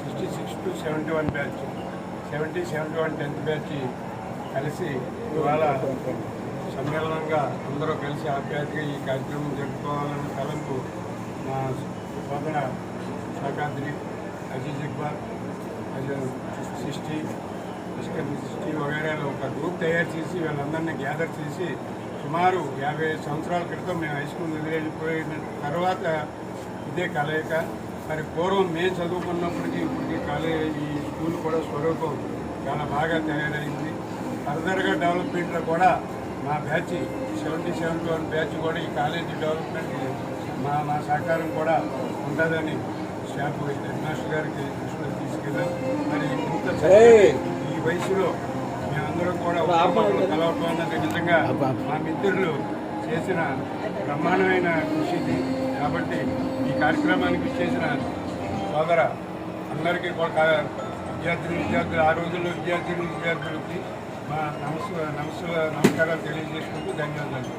Sixty six to seventy one batch seventy seventy one tenth batch కలిసి ఇవాళ సమ్మేళనంగా అందరూ కలిసి ఆప్యాయతగా ఈ కార్యక్రమం జరుపుకోవాలన్న తలంపు మా సోదర శాఖాద్రి అజీజ్ ఇక్బాల్ అజయ్ సిక్స్టీ సిక్స్టీ వగైరాలో ఒక గ్రూప్ తయారు చేసి వీళ్ళందరినీ గ్యాదర్ చేసి సుమారు యాభై సంవత్సరాల క్రితం మేము హై స్కూల్ వదిలిపోయిన తర్వాత ఇదే కలయిక. మరి పూర్వం మేము చదువుకున్నప్పటికీ కాలేజ్ ఈ స్కూల్ కూడా స్వరూపం చాలా బాగా తయారైంది. ఫర్దర్గా డెవలప్మెంట్లో కూడా మా బ్యాచ్ సెవెంటీ వన్ బ్యాచ్ కూడా ఈ కాలేజీ డెవలప్మెంట్ మా మా సహకారం కూడా ఉంటుందని స్టాఫ్ హెడ్ మాస్టర్ గారికి దృష్టిలో తీసుకెళ్ళాం. మరి ఇంత ఈ వయసులో మేమందరం కూడా కలవటం అన్నది నిజంగా మా మిత్రులు చేసిన బ్రహ్మాండమైన కృషి కాబట్టి ఈ కార్యక్రమానికి చేసిన సోదర అందరికీ కూడా విద్యార్థులు విద్యార్థులు ఆ రోజుల్లో విద్యార్థులు విద్యార్థులకి మా నమస్ నమస్ నమస్కారాలు తెలియజేసుకుంటూ ధన్యవాదాలు.